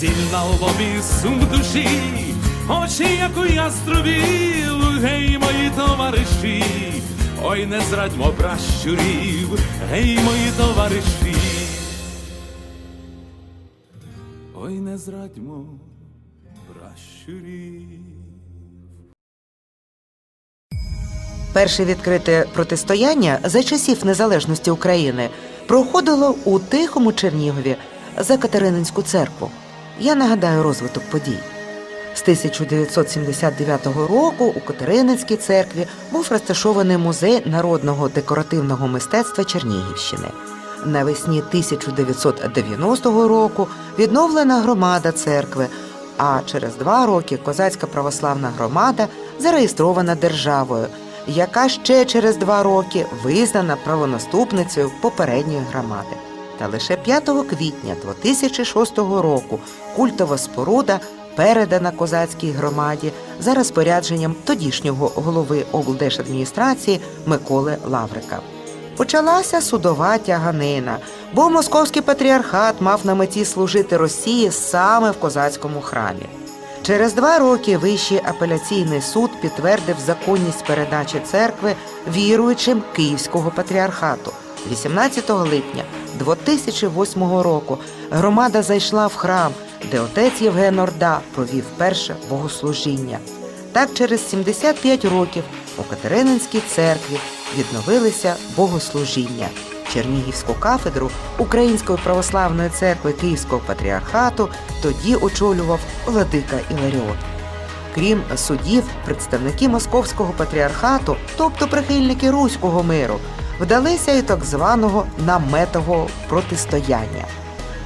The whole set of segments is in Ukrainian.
Сіль на лобі, сум душі, очі, як у яструбів, гей, мої товариші, ой, не зрадьмо пращурів, гей, мої товариші. Ой, не зрадьмо пращурів. Перше відкрите протистояння за часів незалежності України проходило у Тихому Чернігові за Катерининську церкву. Я нагадаю розвиток подій. З 1979 року у Катерининській церкві був розташований музей народного декоративного мистецтва Чернігівщини. Навесні 1990 року відновлена громада церкви, а через два роки козацька православна громада зареєстрована державою, яка ще через два роки визнана правонаступницею попередньої громади. Та лише 5 квітня 2006 року культова споруда передана козацькій громаді за розпорядженням тодішнього голови облдержадміністрації Миколи Лаврика. Почалася судова тяганина, бо московський патріархат мав на меті служити Росії саме в козацькому храмі. Через два роки Вищий апеляційний суд підтвердив законність передачі церкви віруючим Київського патріархату. 18 липня 2008 року громада зайшла в храм, де отець Євген Орда провів перше богослужіння. Так, через 75 років у Катерининській церкві відновилися богослужіння. Чернігівську кафедру Української православної церкви Київського патріархату тоді очолював владика Іларіон. Крім судів, представники Московського патріархату, тобто прихильники руського миру, вдалися і так званого наметового протистояння.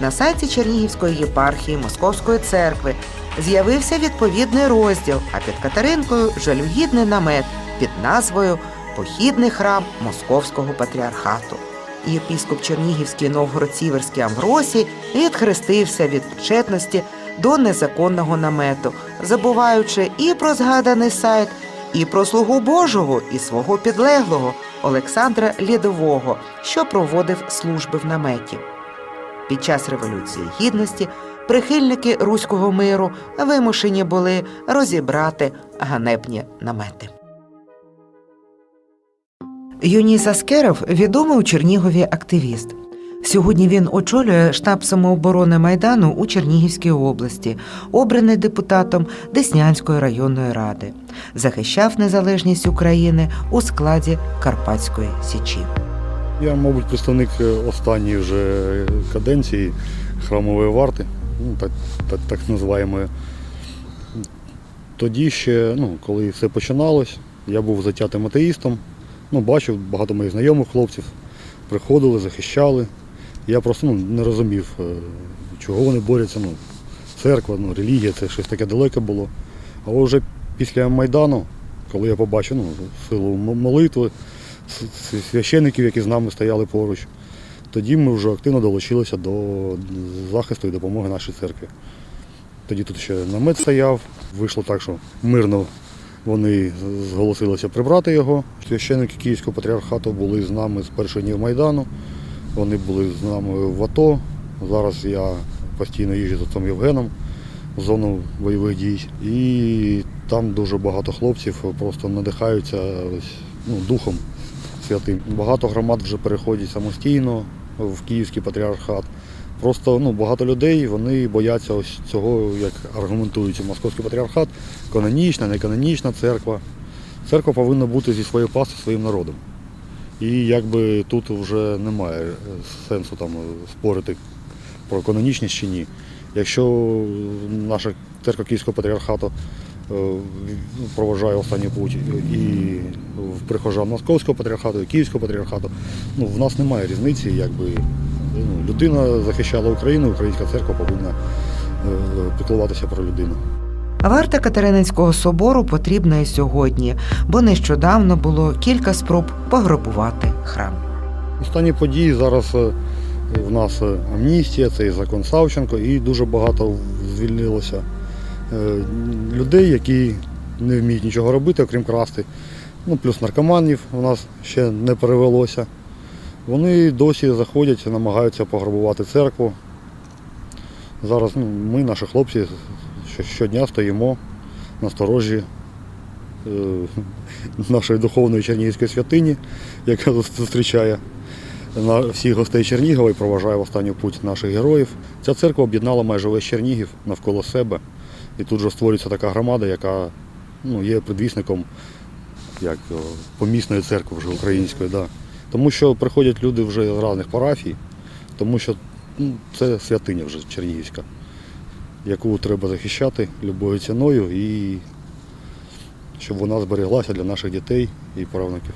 На сайті Чернігівської єпархії Московської церкви з'явився відповідний розділ, а під Катеринкою жалюгідний намет під назвою Похідний храм Московського патріархату. І єпіскоп Чернігівський Новгород-Сіверський Амвросій відхрестився від причетності до незаконного намету, забуваючи і про згаданий сайт, і про слугу Божого, і свого підлеглого Олександра Лідового, що проводив служби в наметі. Під час Революції Гідності прихильники руського миру вимушені були розібрати ганебні намети. Юніс Аскеров відомий у Чернігові активіст. Сьогодні він очолює штаб самооборони Майдану у Чернігівській області, обраний депутатом Деснянської районної ради. Захищав незалежність України у складі Карпатської Січі. Я, мабуть, представник е, останньої вже каденції храмової варти, ну, так, так, так називаємо. Тоді ще, ну, коли все починалось, я був затятим атеїстом, ну, бачив багато моїх знайомих хлопців, приходили, захищали. Я просто ну, не розумів, е, чого вони борються. Ну, церква, ну, релігія, це щось таке далеке було. А вже після Майдану, коли я побачив ну, силу молитви, священиків, які з нами стояли поруч, тоді ми вже активно долучилися до захисту і допомоги нашій церкві. Тоді тут ще намет стояв, вийшло так, що мирно вони зголосилися прибрати його. Священники Київського патріархату були з нами з перших днів Майдану. Вони були з нами в АТО. Зараз я постійно їжджу з отцом Євгеном в зону бойових дій. І там дуже багато хлопців просто надихаються ну, духом святим. Багато громад вже переходять самостійно в Київський патріархат. Просто ну, багато людей вони бояться ось цього, як аргументують московський патріархат, канонічна, не канонічна церква. Церква повинна бути зі своєю пастою, своїм народом. І якби тут вже немає сенсу там спорити про канонічність чи ні. Якщо наша церква Київського патріархату е, проважає останній путь і в прихожан Московського патріархату, і Київського патріархату, ну, в нас немає різниці, якби ну, людина захищала Україну, українська церква повинна е, піклуватися про людину. Варта Катерининського собору потрібна і сьогодні, бо нещодавно було кілька спроб пограбувати храм. Останні події зараз е, в нас е, амністія, це і закон Савченко, і дуже багато звільнилося е, людей, які не вміють нічого робити, окрім красти. Ну, плюс наркоманів у нас ще не перевелося. Вони досі заходять, намагаються пограбувати церкву. Зараз ну, ми, наші хлопці, що- щодня стоїмо на сторожі е, нашої духовної Чернігівської святині, яка зустрічає всіх гостей Чернігова і проважає в останню путь наших героїв. Ця церква об'єднала майже весь Чернігів навколо себе. І тут же створюється така громада, яка ну, є предвісником як, помісної церкви вже української. Да. Тому що приходять люди вже з різних парафій, тому що ну, це святиня вже Чернігівська, яку треба захищати любою ціною і щоб вона збереглася для наших дітей і правнуків.